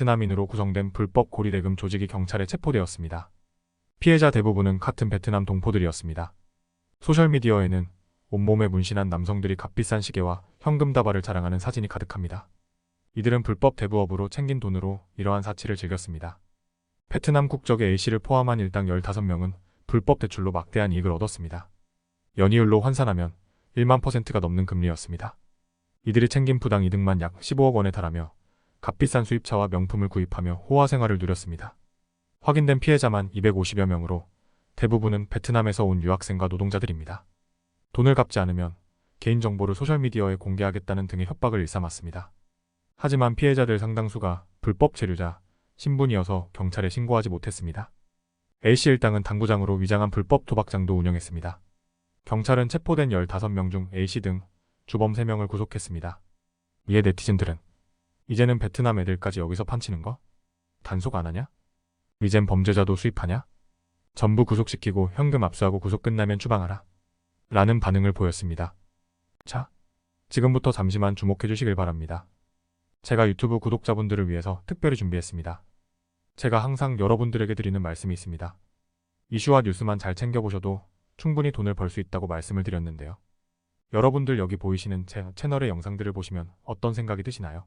베트남인으로 구성된 불법 고리대금 조직이 경찰에 체포되었습니다. 피해자 대부분은 같은 베트남 동포들이었습니다. 소셜미디어에는 온몸에 문신한 남성들이 값비싼 시계와 현금 다발을 자랑하는 사진이 가득합니다. 이들은 불법 대부업으로 챙긴 돈으로 이러한 사치를 즐겼습니다. 베트남 국적의 A씨를 포함한 일당 15명은 불법 대출로 막대한 이익을 얻었습니다. 연이율로 환산하면 1만 퍼센트가 넘는 금리였습니다. 이들이 챙긴 부당 이득만 약 15억 원에 달하며 값비싼 수입차와 명품을 구입하며 호화 생활을 누렸습니다. 확인된 피해자만 250여 명으로 대부분은 베트남에서 온 유학생과 노동자들입니다. 돈을 갚지 않으면 개인정보를 소셜미디어에 공개하겠다는 등의 협박을 일삼았습니다. 하지만 피해자들 상당수가 불법 체류자, 신분이어서 경찰에 신고하지 못했습니다. A씨 일당은 당구장으로 위장한 불법 도박장도 운영했습니다. 경찰은 체포된 15명 중 A씨 등 주범 3명을 구속했습니다. 이에 네티즌들은 이제는 베트남 애들까지 여기서 판치는 거? 단속 안 하냐? 이젠 범죄자도 수입하냐? 전부 구속시키고 현금 압수하고 구속 끝나면 추방하라. 라는 반응을 보였습니다. 자, 지금부터 잠시만 주목해 주시길 바랍니다. 제가 유튜브 구독자분들을 위해서 특별히 준비했습니다. 제가 항상 여러분들에게 드리는 말씀이 있습니다. 이슈와 뉴스만 잘 챙겨보셔도 충분히 돈을 벌 수 있다고 말씀을 드렸는데요. 여러분들 여기 보이시는 제 채널의 영상들을 보시면 어떤 생각이 드시나요?